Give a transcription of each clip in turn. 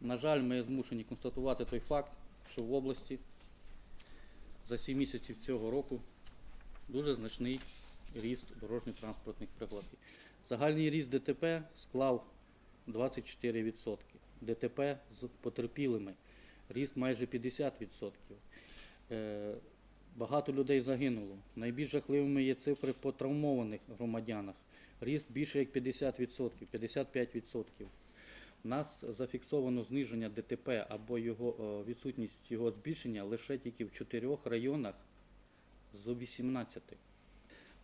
На жаль, ми змушені констатувати той факт, що в області за 7 місяців цього року дуже значний ріст дорожньо-транспортних пригод. Загальний ріст ДТП склав 24%. ДТП з потерпілими ріст майже 50%. Е, Багато людей загинуло. Найбільш жахливими є цифри по травмованих громадянах. Ріст більше як 50%, 55%. Нас зафіксовано зниження ДТП або його е, відсутність його збільшення лише тільки в чотирьох районах з 18.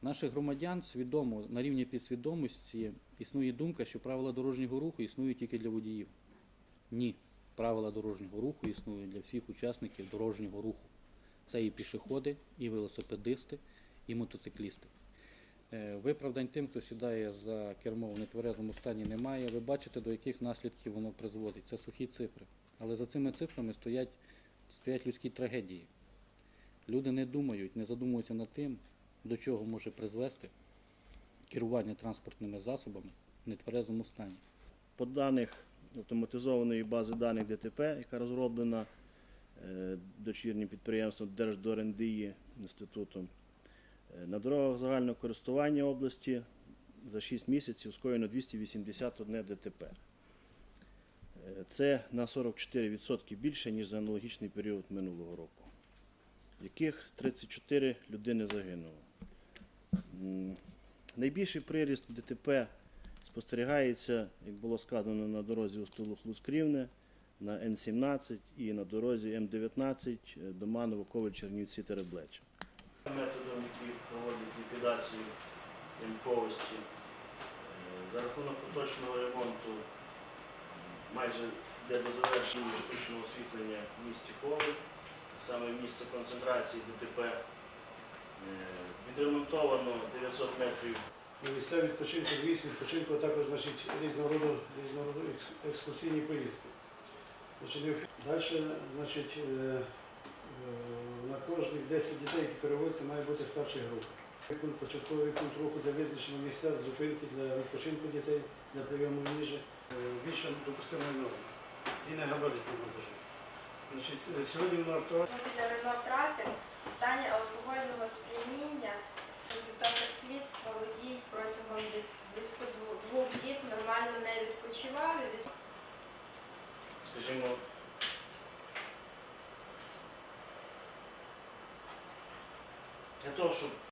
Наших громадян свідомо на рівні підсвідомості існує думка, що правила дорожнього руху існують тільки для водіїв. Ні, правила дорожнього руху існують для всіх учасників дорожнього руху. Це і пішоходи, і велосипедисти, і мотоциклісти. Е, Виправдань тим, хто сідає за кермо в нетверезому стані, немає. Ви бачите, до яких наслідків воно призводить. Це сухі цифри. Але за цими цифрами стоять, стоять людські трагедії. Люди не думають, не задумуються над тим, до чого може призвести керування транспортними засобами в нетверезому стані. По даних автоматизованої бази даних ДТП, яка розроблена е, дочірнім підприємством Держдорендії інститутом, на дорогах загального користування області за 6 місяців скоєно 281 ДТП. Е, Це на 44% більше, ніж за аналогічний період минулого року, в яких 34 людини загинуло. Найбільший приріст ДТП спостерігається, як було сказано, на дорозі Устилух Луцкрівне, на Н-17 і на дорозі М-19 е, Доманово, Коваль, Чернівці, Тереблеча. Ліквідацію ямковості, е, за рахунок поточного ремонту майже йде до завершення штучного освітлення в місті Коваль, саме місце концентрації ДТП. Е, Відремонтовано 900 метрів І місця відпочинку, зміст відпочинку, а також значить, різного роду, різного роду екскурсійні поїздки. Далі, значить, е, на кожних 10 дітей, які переводяться, має бути старша група. Пункт початковий пункт руху, де визначено місця зупинки для відпочинку дітей, для прийому їжі, е, більше допустимої норми і не габаритні монтажі. Значить, е, сьогодні воно актуально. Після Рено в стані алкогольного сп'яніння з результатом слідства водій протягом близько двох- двох діб нормально не відпочивав від скажімо, для того, щоб